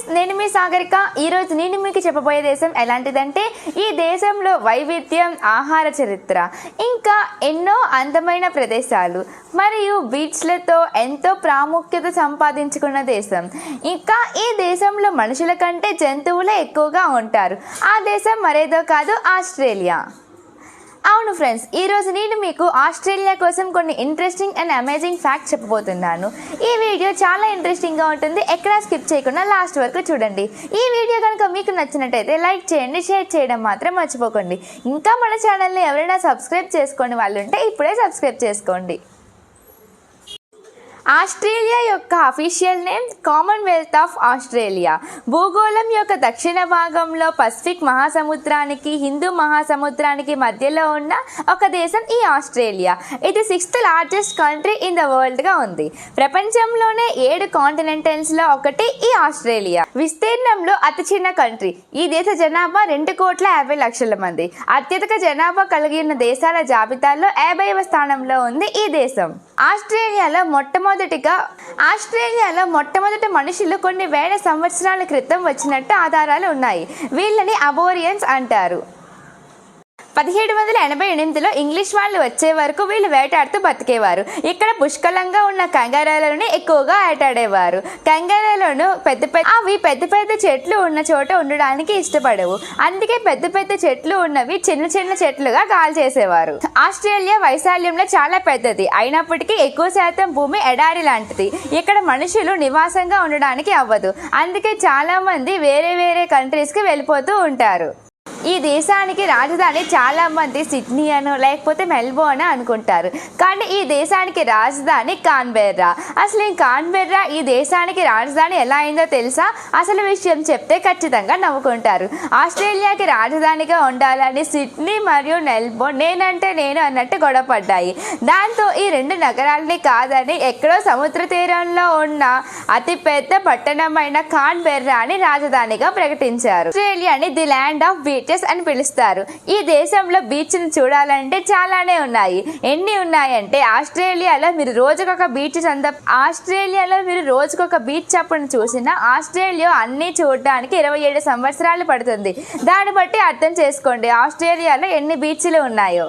Friends నేను మీ సాగరిక. ఈరోజు నేను మీకు చెప్పబోయే దేశం ఎలాంటిదంటే ఈ దేశంలో వైవిధ్యం ఆహార చరిత్ర ఇంకా ఎన్నో అందమైన ప్రదేశాలు మరియు బీచ్లతో ఎంతో ప్రాముఖ్యత సంపాదించుకున్న దేశం. ఇంకా ఈ దేశంలో మనుషుల కంటే జంతువులే ఎక్కువగా ఉంటారు. ఆ దేశం మరేదో కాదు ఆస్ట్రేలియా. అవును ఫ్రెండ్స్ ఈరోజు నేను మీకు ఆస్ట్రేలియా కోసం కొన్ని ఇంట్రెస్టింగ్ అండ్ అమేజింగ్ ఫ్యాక్ట్ చెప్పబోతున్నాను. ఈ వీడియో చాలా ఇంట్రెస్టింగ్గా ఉంటుంది. ఎక్కడా స్కిప్ చేయకుండా లాస్ట్ వరకు చూడండి. ఈ వీడియో కనుక మీకు నచ్చినట్టయితే లైక్ చేయండి షేర్ చేయడం మాత్రం మర్చిపోకండి. ఇంకా మన ఛానల్ని ఎవరైనా సబ్స్క్రైబ్ చేసుకోని వాళ్ళు ఉంటే ఇప్పుడే సబ్స్క్రైబ్ చేసుకోండి. ఆస్ట్రేలియా యొక్క official name Commonwealth of Australia భూగోళం యొక్క దక్షిణ భాగంలో పసిఫిక్ మహాసముద్రానికి హిందూ మహాసముద్రానికి మధ్యలో ఉన్న ఒక దేశం ఈ ఆస్ట్రేలియా. ఇది sixth largest country in the వరల్డ్గా ఉంది. ప్రపంచంలోనే ఏడు కాంటినెంటల్స్లో ఒకటి ఈ ఆస్ట్రేలియా. విస్తీర్ణంలో అతి చిన్న కంట్రీ ఈ దేశ జనాభా రెండు కోట్ల యాభై లక్షల మంది. అత్యధిక జనాభా కలిగి ఉన్న దేశాల జాబితాలో యాభైవ స్థానంలో ఉంది ఈ దేశం. ఆస్ట్రేలియాలో మొట్టమొదటిగా ఆస్ట్రేలియాలో మొట్టమొదటి మనుషులు కొన్ని వేల సంవత్సరాల క్రితం వచ్చినట్టు ఆధారాలు ఉన్నాయి. వీళ్ళని అబోరియన్స్ అంటారు. పదిహేడు వందల ఎనభై ఎనిమిదిలో ఇంగ్లీష్ వాళ్ళు వచ్చే వరకు వీళ్ళు వేటాడుతూ బతికేవారు. ఇక్కడ పుష్కలంగా ఉన్న కంగారాలను ఎక్కువగా వేటాడేవారు కంగారాలను పెద్ద పెద్ద అవి పెద్ద పెద్ద చెట్లు ఉన్న చోట ఉండడానికి ఇష్టపడవు. అందుకే పెద్ద పెద్ద చెట్లు ఉన్నవి చిన్న చిన్న చెట్లుగా కాల్ చేసేవారు. ఆస్ట్రేలియా వైశాల్యంలో చాలా పెద్దది. అయినప్పటికీ ఎక్కువ శాతం భూమి ఎడారి లాంటిది. ఇక్కడ మనుషులు నివాసంగా ఉండడానికి అవ్వదు. అందుకే చాలా మంది వేరే వేరే కంట్రీస్కి వెళ్ళిపోతూ ఉంటారు. ఈ దేశానికి రాజధాని చాలా మంది సిడ్నీ అను లేకపోతే మెల్బోర్న్ అనుకుంటారు. కానీ ఈ దేశానికి రాజధాని కాన్బెర్రా. అసలు ఈ కాన్బెర్రా ఈ దేశానికి రాజధాని ఎలా అయిందో తెలుసా? అసలు విషయం చెప్తే ఖచ్చితంగా నవ్వుకుంటారు. ఆస్ట్రేలియాకి రాజధానిగా ఉండాలని సిడ్నీ మరియు మెల్బోర్న్ నేనంటే నేను అన్నట్టు గొడవపడ్డాయి. దాంతో ఈ రెండు నగరాలని కాదని ఎక్కడో సముద్ర తీరంలో ఉన్న అతిపెద్ద పట్టణమైన కాన్బెర్రాని రాజధానిగా ప్రకటించారు. ఆస్ట్రేలియాని ది ల్యాండ్ ఆఫ్ బీచెస్ అని పిలుస్తారు. ఈ దేశంలో బీచ్ని చూడాలంటే చాలానే ఉన్నాయి. ఎన్ని ఉన్నాయంటే ఆస్ట్రేలియాలో మీరు రోజుకొక బీచ్ చంద ఆస్ట్రేలియాలో మీరు రోజుకొక బీచ్ చప్పును చూసినా ఆస్ట్రేలియా అన్నీ చూడడానికి ఇరవై ఏడు సంవత్సరాలు పడుతుంది. దాన్ని బట్టి అర్థం చేసుకోండి ఆస్ట్రేలియాలో ఎన్ని బీచ్లు ఉన్నాయో.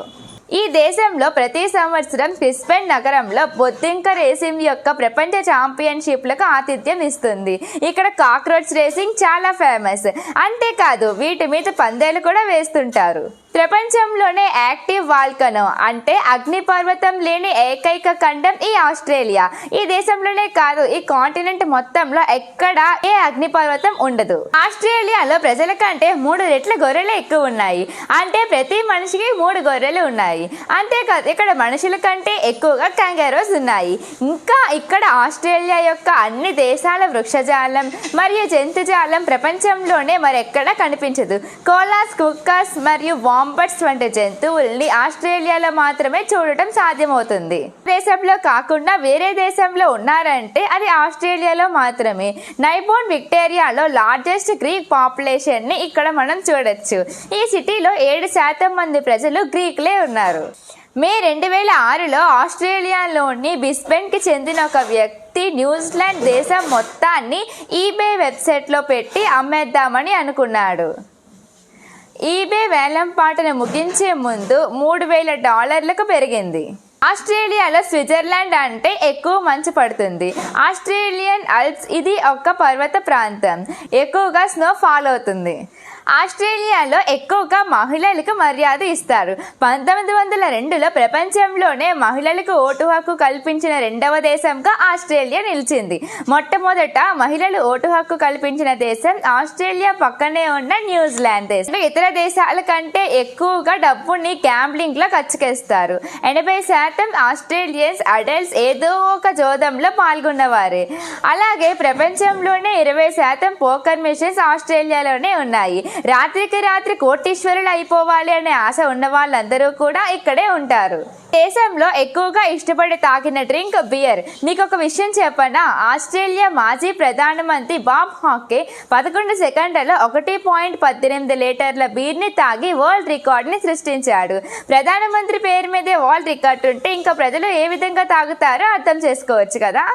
ఈ దేశంలో ప్రతి సంవత్సరం క్రిస్బెన్ నగరంలో బొద్దింక రేసింగ్ యొక్క ప్రపంచ ఛాంపియన్షిప్లకు ఆతిథ్యం ఇస్తుంది. ఇక్కడ కాక్రోచ్ రేసింగ్ చాలా ఫేమస్. అంతేకాదు వీటి మీద పందేలు కూడా వేస్తుంటారు. ప్రపంచంలోనే యాక్టివ్ వాల్కనో అంటే అగ్నిపర్వతం లేని ఏకైక ఖండం ఈ ఆస్ట్రేలియా. ఈ దేశంలోనే కాదు ఈ కాంటినెంట్ మొత్తంలో ఎక్కడ ఏ అగ్నిపర్వతం ఉండదు. ఆస్ట్రేలియాలో ప్రజల కంటే మూడు రెట్ల గొర్రెలు ఎక్కువ ఉన్నాయి. అంటే ప్రతి మనిషికి మూడు గొర్రెలు ఉన్నాయి. అంతేకాదు ఇక్కడ మనుషుల కంటే ఎక్కువగా కంగారోస్ ఉన్నాయి. ఇంకా ఇక్కడ ఆస్ట్రేలియా యొక్క అన్ని దేశాల వృక్షజాలం మరియు జంతుజాలం ప్రపంచంలోనే మరెక్కడా కనిపించదు. కోలాస్ కుక్కర్స్ మరియు వా వాంపట్స్ వంటి జంతువుల్ని ఆస్ట్రేలియాలో మాత్రమే చూడటం సాధ్యమవుతుంది. దేశంలో కాకుండా వేరే దేశంలో ఉన్నారంటే అది ఆస్ట్రేలియాలో మాత్రమే. నైబోన్ విక్టోరియాలో లార్జెస్ట్ గ్రీక్ పాపులేషన్ని ఇక్కడ మనం చూడొచ్చు. ఈ సిటీలో ఏడు శాతం మంది ప్రజలు గ్రీకులే ఉన్నారు. మే రెండు వేల ఆరులో ఆస్ట్రేలియాలోని బిస్బెన్కి చెందిన ఒక వ్యక్తి న్యూజిలాండ్ దేశం మొత్తాన్ని ఈబే వెబ్సైట్లో పెట్టి అమ్మేద్దామని అనుకున్నాడు. ఈబే వేలం పాటను ముగించే ముందు మూడు వేల డాలర్లకు పెరిగింది. ఆస్ట్రేలియాలో స్విట్జర్లాండ్ అంటే ఎక్కువ మంచు పడుతుంది. ఆస్ట్రేలియన్ అల్ప్స్ ఇది ఒక పర్వత ప్రాంతం. ఎక్కువగా స్నో ఫాల్ అవుతుంది. ఆస్ట్రేలియాలో ఎక్కువగా మహిళలకు మర్యాద ఇస్తారు. పంతొమ్మిది వందల రెండులో ప్రపంచంలోనే మహిళలకు ఓటు హక్కు కల్పించిన రెండవ దేశంగా ఆస్ట్రేలియా నిలిచింది. మొట్టమొదట మహిళలు ఓటు హక్కు కల్పించిన దేశం ఆస్ట్రేలియా పక్కనే ఉన్న న్యూజిలాండ్ దేశం. ఇతర దేశాల కంటే ఎక్కువగా డబ్బుని గ్యాంబ్లింగ్లో ఖర్చుకేస్తారు. ఎనభై శాతం ఆస్ట్రేలియన్స్ అడల్ట్స్ ఏదో ఒక జోదంలో పాల్గొన్నవారే. అలాగే ప్రపంచంలోనే ఇరవై శాతం పోకర్ మిషన్స్ ఆస్ట్రేలియాలోనే ఉన్నాయి. రాత్రికి రాత్రి కోటీశ్వరులు అయిపోవాలి అనే ఆశ ఉన్న వాళ్ళందరూ కూడా ఇక్కడే ఉంటారు. దేశంలో ఎక్కువగా ఇష్టపడి తాగిన డ్రింక్ బియర్. నీకు ఒక విషయం చెప్పనా? ఆస్ట్రేలియా మాజీ ప్రధానమంత్రి బాబ్ హాకే పదకొండు సెకండ్లలో ఒకటి పాయింట్ పద్దెనిమిది లీటర్ల బీర్ని తాగి వరల్డ్ రికార్డ్ని సృష్టించాడు. ప్రధానమంత్రి పేరు మీదే వరల్డ్ రికార్డ్ ఉంటే ఇంకా ప్రజలు ఏ విధంగా తాగుతారో అర్థం చేసుకోవచ్చు కదా?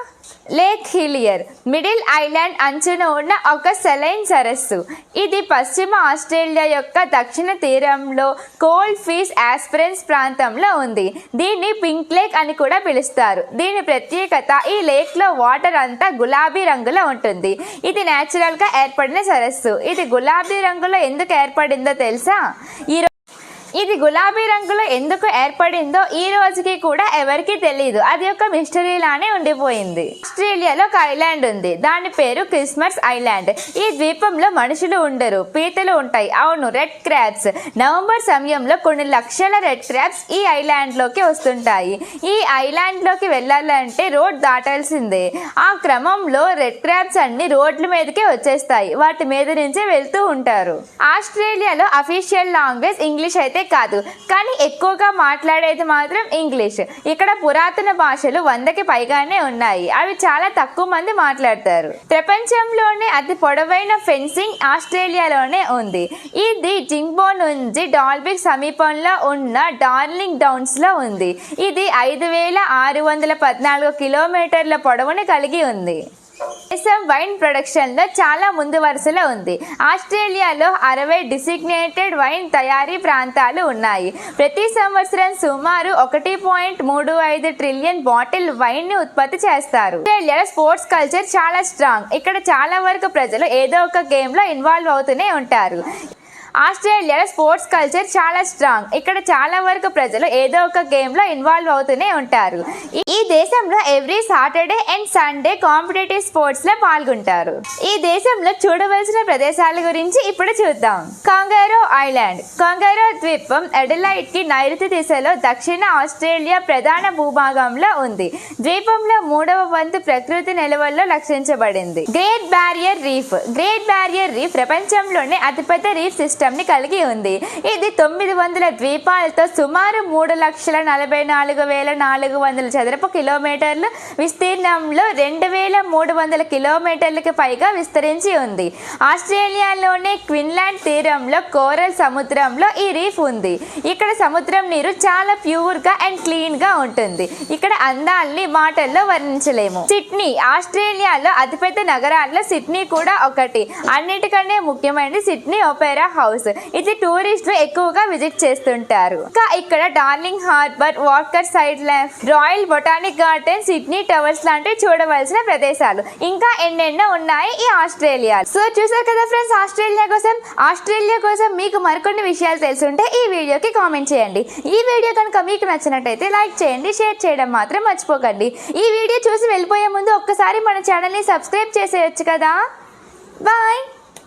లేక్ హిలియర్ మిడిల్ ఐలాండ్ అంచున ఉన్న ఒక సెలైన్ సరస్సు. ఇది పశ్చిమ ఆస్ట్రేలియా యొక్క దక్షిణ తీరంలో కోల్డ్ ఫీస్ ఆస్పిరెన్స్ ప్రాంతంలో ఉంది. దీన్ని పింక్ లేక్ అని కూడా పిలుస్తారు. దీని ప్రత్యేకత ఈ లేక్లో వాటర్ అంతా గులాబీ రంగులో ఉంటుంది. ఇది న్యాచురల్గా ఏర్పడిన సరస్సు. ఇది గులాబీ రంగులో ఎందుకు ఏర్పడిందో తెలుసా? ఈ ఇది గులాబీ రంగులో ఎందుకు ఏర్పడిందో ఈ రోజుకి కూడా ఎవరికీ తెలియదు అది ఒక మిస్టరీ లానే ఉండిపోయింది. ఆస్ట్రేలియాలో ఒక ఐలాండ్ ఉంది. దాని పేరు క్రిస్మస్ ఐలాండ్ ఈ ద్వీపంలో మనుషులు ఉండరు పీతలు ఉంటాయి. అవును రెడ్ క్రాబ్స్ నవంబర్ సమయంలో కొన్ని లక్షల రెడ్ క్రాబ్స్ ఈ ఐలాండ్లోకి వస్తుంటాయి. ఈ ఐలాండ్లోకి వెళ్ళాలంటే రోడ్ దాటాల్సిందే. ఆ క్రమంలో రెడ్ క్రాబ్స్ అన్ని రోడ్ల మీదకే వచ్చేస్తాయి. వాటి మీద నుంచే వెళ్తూ ఉంటారు. ఆస్ట్రేలియాలో అఫీషియల్ లాంగ్వేజ్ ఇంగ్లీష్ అయితే కాదు. కానీ ఎక్కువగా మాట్లాడేది మాత్రం ఇంగ్లీష్. ఇక్కడ పురాతన భాషలు వందకి పైగానే ఉన్నాయి. అవి చాలా తక్కువ మంది మాట్లాడతారు. ప్రపంచంలోనే అతి పొడవైన ఫెన్సింగ్ ఆస్ట్రేలియాలోనే ఉంది. ఇది జింగ్బో నుంచి డాల్బిక్ సమీపంలో ఉన్న డార్లింగ్ డౌన్స్లో ఉంది. ఇది ఐదు వేల ఆరు వందల పద్నాలుగు కిలోమీటర్ల పొడవుని కలిగి ఉంది. దేశం వైన్ ప్రొడక్షన్లో చాలా ముందు వరుసలో ఉంది. ఆస్ట్రేలియాలో అరవై డిసిగ్నేటెడ్ వైన్ తయారీ ప్రాంతాలు ఉన్నాయి. ప్రతి సంవత్సరం సుమారు ఒకటి పాయింట్ మూడు ఐదు ట్రిలియన్ బాటిల్ వైన్ని ఉత్పత్తి చేస్తారు. ఆస్ట్రేలియాలో స్పోర్ట్స్ కల్చర్ చాలా స్ట్రాంగ్. ఇక్కడ చాలా వరకు ప్రజలు ఏదో ఒక గేమ్లో ఇన్వాల్వ్ అవుతూనే ఉంటారు. ఆస్ట్రేలియాలో స్పోర్ట్స్ కల్చర్ చాలా స్ట్రాంగ్. ఇక్కడ చాలా వరకు ప్రజలు ఏదో ఒక గేమ్లో ఇన్వాల్వ్ అవుతూనే ఉంటారు. ఈ- దేశంలో every Saturday and Sunday competitive స్పోర్ట్స్లో పాల్గొంటారు. ఈ దేశంలో చూడవలసిన ప్రదేశాల గురించి ఇప్పుడు చూద్దాం. కాంగారో ఐలాండ్. కాంగారో ద్వీపం ఎడలైట్కి నైరుతి దిశలో దక్షిణ ఆస్ట్రేలియా ప్రధాన భూభాగంలో ఉంది. ద్వీపంలో మూడవ వంతు ప్రకృతి నిలవల్లో లక్షించబడింది. Great Barrier Reef. Great Barrier Reef ప్రపంచంలోనే అతిపెద్ద రీఫ్ సిస్టమ్. సిస్టమ్ని కలిగి ఉంది. ఇది తొమ్మిది వందల ద్వీపాలతో సుమారు మూడు లక్షల నలభై నాలుగు వేల నాలుగు వందల చదరపు కిలోమీటర్లు విస్తీర్ణంలో రెండు వేల మూడు వందల కిలోమీటర్లకు పైగా విస్తరించి ఉంది. ఆస్ట్రేలియాలోని క్విన్లాండ్ తీరంలో కోరల్ సముద్రంలో ఈ రీఫ్ ఉంది. ఇక్కడ సముద్రం నీరు చాలా ప్యూర్గా అండ్ క్లీన్గా ఉంటుంది. ఇక్కడ అందాల్ని మాటల్లో వర్ణించలేము. సిడ్నీ ఆస్ట్రేలియాలో అతిపెద్ద నగరాల్లో సిడ్నీ కూడా ఒకటి. అన్నిటికంటే ముఖ్యమైనది సిడ్నీ ఒపేరా హౌస్. ఇది టూరిస్టులు ఎక్కువగా విజిట్ చేస్తుంటారు. ఇంకా ఇక్కడ Darling Harbour walker side life Royal Botanic Garden Sydney Towers లాంటివి చూడవలసిన ప్రదేశాలు. ఇంకా ఎన్నెన్నో ఉన్నాయి ఈ ఆస్ట్రేలియా సో చూసారు కదా ఫ్రెండ్స్ ఆస్ట్రేలియా కోసం? ఆస్ట్రేలియా కోసం మీకు మరికొన్ని విషయాలు తెలుసుంటే ఈ వీడియోకి కామెంట్ చేయండి. ఈ వీడియో కనుక మీకు నచ్చినట్టయితే లైక్ చేయండి షేర్ చేయడం మాత్రం మర్చిపోకండి. ఈ వీడియో చూసి వెళ్ళిపోయే ముందు ఒక్కసారి మన ఛానల్ని సబ్స్క్రైబ్ చేసేయచ్చు కదా. బాయ్!